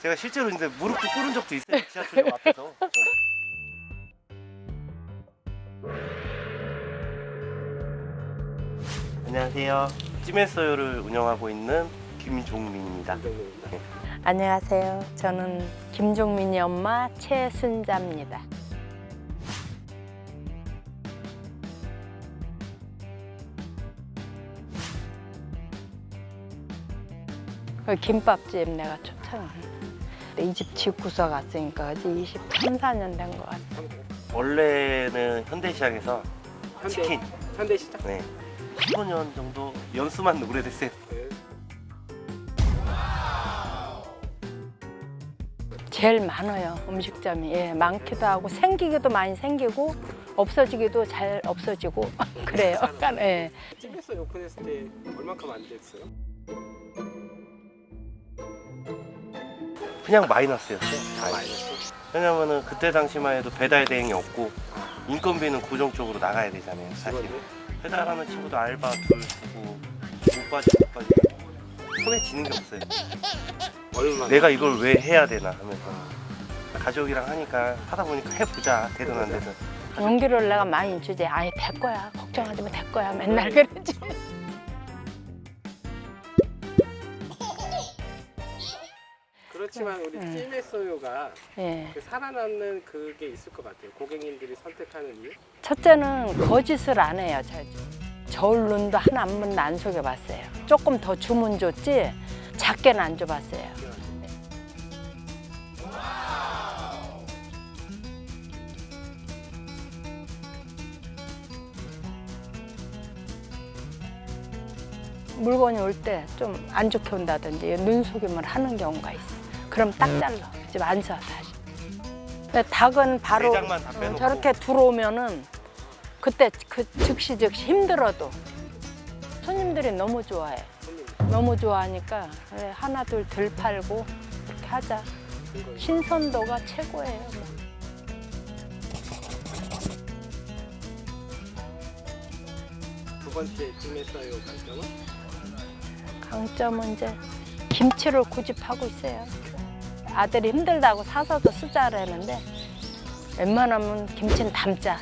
제가 실제로 근데 무릎도 꿇은 적도 있어요. 지하철역 앞에서. 안녕하세요. 찜했어요를 운영하고 있는 김종민입니다. 안녕하세요. 저는 김종민이 엄마 최순자입니다. 그 김밥집 내가 초청. 이집 짓고서 갔으니까 이제 23, 4년 된 것 같아. 원래는 현대시장에서 치킨, 현대시장? 네, 15년 정도 연수만 오래됐어요. 제일 많아요 음식점이 예, 많기도 하고 생기기도 많이 생기고 없어지기도 잘 없어지고 그래요. 예. 집에서 오픈했을 때 얼마큼 안 됐어요? 그냥 마이너스였어요. 아, 마이너스. 왜냐면은 그때 당시만 해도 배달 대행이 없고 인건비는 고정적으로 나가야 되잖아요. 사실? 배달하는 친구도 알바 둘 쓰고 못 빠지고 못 빠지고 손에 쥐는 게 없어요. 얼마? 내가 이걸 왜 해야 되나 하면서 가족이랑 하니까 하다 보니까 해보자 되든 안 되든 용기를 내가 많이 주지. 아예 될 거야. 걱정하지 마. 될 거야. 맨날 그러지. 그렇지만 우리 음. 찜했어요가 예. 그 살아남는 그게 있을 것 같아요. 고객님들이 선택하는 이유? 첫째는 거짓을 안 해요. 저 저울 눈도 하나 한 번도 안 속여봤어요. 조금 더 주문 줬지 작게는 안 줘봤어요. 물건이 올 때 좀 안 좋게 온다든지 눈 속임을 하는 경우가 있어. 그럼 딱 잘라. 이제 안사 다시. 근데 닭은 바로 내장만 다 어, 빼놓고 저렇게 들어오면은 그때 그 즉시 즉시 힘들어도 손님들이 너무 좋아해. 너무 좋아하니까 그래, 하나 둘 덜 팔고 이렇게 하자. 신선도가 최고예요. 뭐. 두 번째 찜했어요 강점은 강점은 이제 김치를 고집하고 있어요. 아들이 힘들다고 사서도 쓰자라는데 웬만하면 김치는 담자.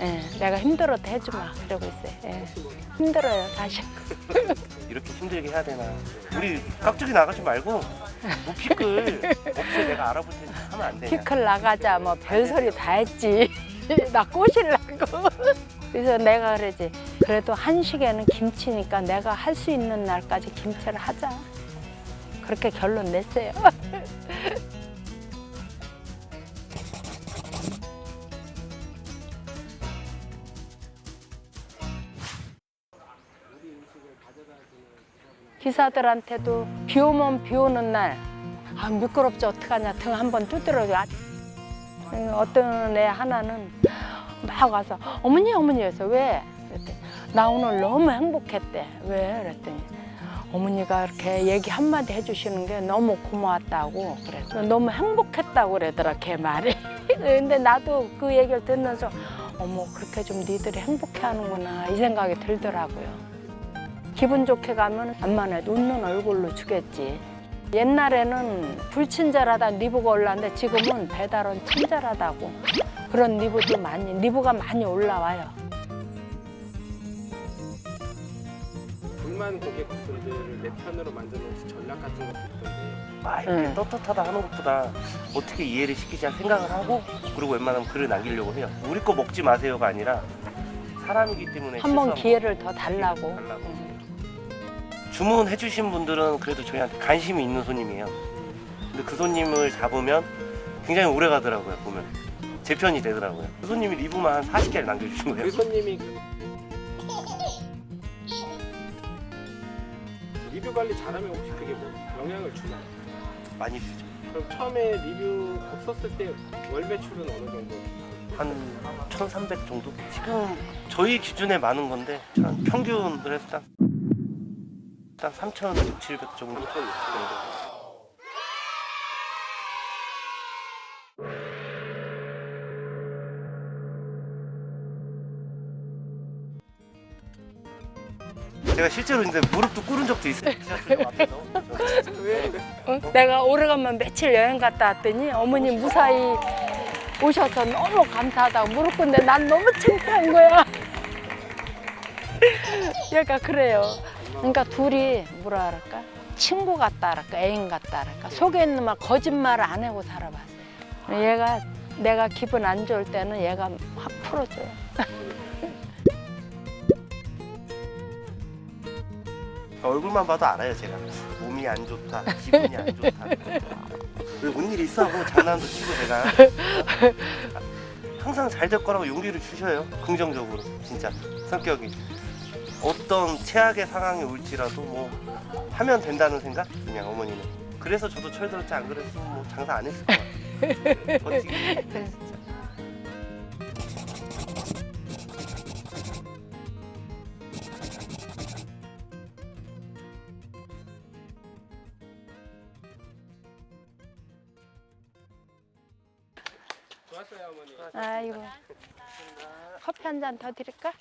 예, 내가 힘들어도 해주마 그러고 있어요. 예. 힘들어요 사실. 이렇게 힘들게 해야 되나 우리 깍두기 나가지 말고 무피클 없이 내가 알아볼 테니 하면 안 되냐 피클 나가자 뭐 별소리 다 했지 나 꼬실라고 그래서 내가 그러지 그래도 한식에는 김치니까 내가 할 수 있는 날까지 김치를 하자 그렇게 결론 냈어요 기사들한테도 비 오면 비 오는 날 아, 미끄럽지 어떡하냐 등 한번 두드려줘 음, 어떤 애 하나는 막 와서 어머니 어머니. 해서 왜? 그랬더니 나 오늘 너무 행복했대 왜? 그랬더니 어머니가 이렇게 얘기 한마디 해주시는 게 너무 고마웠다고 그래서 너무 행복했다고 그러더라 걔 말이. 근데 나도 그 얘기를 듣면서 어머 그렇게 좀 니들이 행복해하는구나. 이 생각이 들더라고요 기분 좋게 가면 암만 해도 웃는 얼굴로 주겠지 옛날에는 불친절하다 리브가 올라왔는데 지금은 배달원 친절하다고 그런 리브도 많이 리브가 많이 올라와요. 불만 고객분들을 내 편으로 만드는 전략 같은 것도 있던데 아 이렇게 응. 떳떳하다 하는 것보다 어떻게 이해를 시키자 생각을 하고 그리고 웬만하면 글을 남기려고 해요 우리 거 먹지 마세요가 아니라 사람이기 때문에 한 번 기회를 거. 더 달라고. 달라고. 응. 주문해 주신 분들은 그래도 저희한테 관심이 있는 손님이에요 근데 그 손님을 잡으면 굉장히 오래 가더라고요 보면 제 편이 되더라고요 그 손님이 리뷰만 한 40개를 남겨주신 거예요 그 손님이 리뷰 관리 잘하면 혹시 그게 뭐 영향을 주나요? 많이 주죠 그럼 처음에 리뷰 없었을 때 월 매출은 어느 정도? 한 1,300 정도? 지금 저희 기준에 많은 건데 한 평균을 해서 딱, 딱 3,600, 700 정도 3,600 정도. 제가 실제로 이제 무릎도 꿇은 적도 있어요. 왜? 어? 내가 오래간만 며칠 여행 갔다 왔더니 어머니 무사히 오셔서 너무 감사하다고 무릎 꿇는데 난 너무 창피한 거야. 얘가 그래요. 그러니까 둘이 뭐라 할까? 친구 같다 할까? 애인 같다 할까? 속에 있는 말 거짓말을 안 하고 살아봤어요. 얘가 내가 기분 안 좋을 때는 얘가 확 풀어줘요. 얼굴만 봐도 알아요 제가 몸이 안 좋다 기분이 안 좋다 왜뭔 일 있어 하고 장난도 치고 제가 항상 잘 될 거라고 용기를 주셔요 긍정적으로 진짜 성격이 어떤 최악의 상황이 올지라도 뭐 하면 된다는 생각? 그냥 어머니는. 그래서 저도 철들었지 안 그랬으면 뭐 장사 안 했을 것 같아요. 버티기. 진짜 좋았어요 어머니. 아이고. 커피 한 잔 더 드릴까?